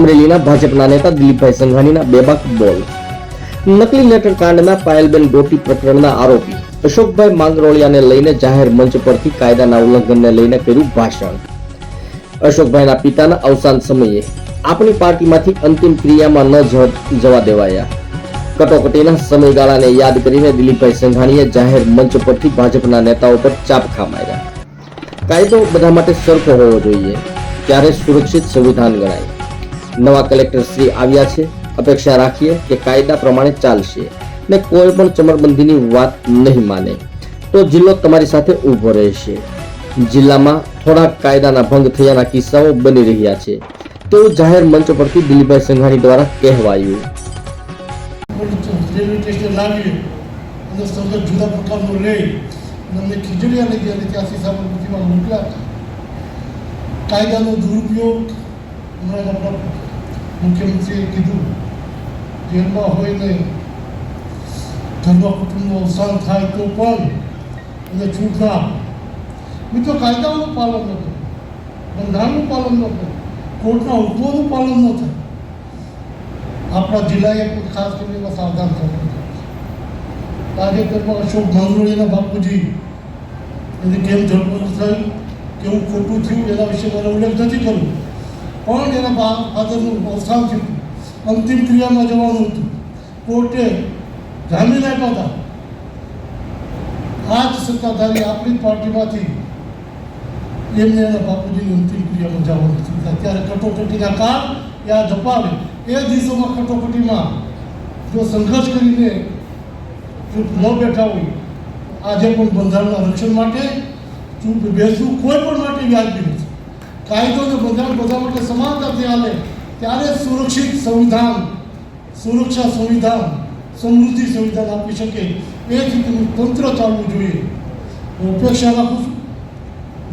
અમરેલીના ભાજપના નેતા દિલીપભાઈ સંઘાણીના બેબાક બોલ. નકલી લેટર કાંડના પાયલબેન ગોટી પ્રકરણના આરોપી. અશોકભાઈ માંગરોળિયાને લઈને જાહેર મંચ પરથી કાયદાના ઉલ્લંઘનને લઈને કર્યું ભાષણ. અશોકભાઈના પિતાના અવસાન સમયે આપણી પાર્ટીમાંથી અંતિમ ક્રિયામાં ન જવા દેવાયા. કટોકટીના સમયગાળાને યાદ કરીને દિલીપભાઈ સંઘાણીએ જાહેર મંચ પરથી ભાજપના નેતાઓ પર ચાપખા માર્યા કાયદો બધા માટે સરખો હોવો જોઈએ. ત્યારે સુરક્ષિત સંવિધાન ગણાય. નવા કલેક્ટર શ્રી આવ્યા છે. અપેક્ષા રાખીએ કે કાયદા પ્રમાણે ચાલશે. ને કોઈ પણ ચમરબંધીની વાત નહીં માને. તો જિલ્લો તમારી સાથે ઊભો રહેશે. જિલ્લામાં થોડાક કાયદાના ભંગ થયાના કિસ્સાઓ બની રહ્યા છે. તેવું જાહેર મંચ પરથી દિલીપભાઈ સંઘાણી દ્વારા કહેવાયું. કાયદાનો દુરુપયોગ હમણાં આપણા મુખ્યમંત્રીએ કીધું જેલમાં હોય ને ઘરમાં કુટુંબનું અવસાન થાય તો પણ એને છૂટ ના મિત્રો, કાયદાઓનું પાલન ન થાય બંધારણનું પાલન ન થાય કોર્ટના હુકમોનું પાલન ન થાય. આપણા જિલ્લાએ ખાસ કરીને એમાં સાવધાન થવું તાજેતરમાં અશોક માંગરોળીના બાપુજી, એને કેમ ઝડપટ થયું, કેવું ખોટું થયું, એના વિશે મારે ઉલ્લેખ નથી કરવો પણ બા ફાધરનું અવસાન થયું અંતિમ ક્રિયામાં જવાનું હતું? કોર્ટે જામીન આપ્યા હતા. આ જ સત્તાધારી આપણી પાર્ટીમાંથી એમને એના બાપુજીની અંતિમ ક્રિયામાં જવાનું હતું. અત્યારે કટોકટીના કાળ આ ધપાવે એ દિવસોમાં કટોકટીમાં જો સંઘર્ષ કરીને ચૂંટ ન બેઠા હોય, આજે પણ બંધારણના રક્ષણ માટે ચૂંટ બેસવું કોઈ પણ માટે વ્યાજબી નથી. કાયદો અને બંધારણ બધા માટે સમાનતાથી હાલે ત્યારે સુરક્ષિત સંવિધાન, સુરક્ષા સંવિધાન, સમૃદ્ધિ સંવિધાન આપી શકે. એ રીતનું તંત્ર ચાલવું જોઈએ. હું અપેક્ષા રાખું છું.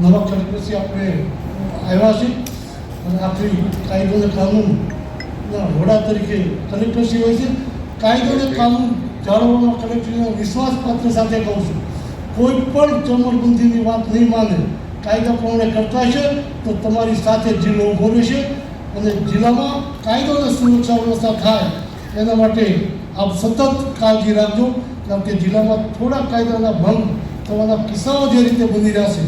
નવા કાર્યક્રમથી આપણે આવ્યા છે અને આખરી કાયદો અને કાનૂનના વડા તરીકે કલેક્ટરશ્રી હોય છે. કાયદો અને કાનૂન જાળવવામાં કલેક્ટરને વિશ્વાસપાત્ર સાથે કહું છું. કોઈ પણ ચમરબંધીની વાત નહીં માને. કાયદા પ્રમાણે કરતા છે, તો તમારી સાથે જિલ્લો ઊભો રહેશે અને જિલ્લામાં કાયદો અને સુરક્ષા વ્યવસ્થા થાય, એના માટે આપ સતત કાળજી રાખજો, કારણ કે જિલ્લામાં થોડા કાયદાના ભંગ થવાના કિસ્સાઓ જે રીતે બની રહ્યા છે,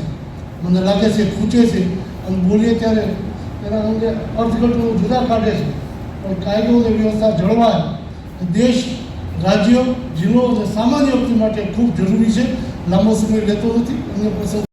મને લાગે છે, ખૂચે છે, અને બોલીએ ત્યારે એના અંગે અર્થઘટનો જુદા કાઢે છે. પણ કાયદો અને વ્યવસ્થા જળવાય દેશ, રાજ્યો, જિલ્લો અને સામાન્ય વ્યક્તિ માટે ખૂબ જરૂરી છે. લાંબો સમય લેતો નથી, અન્ય પ્રસંગ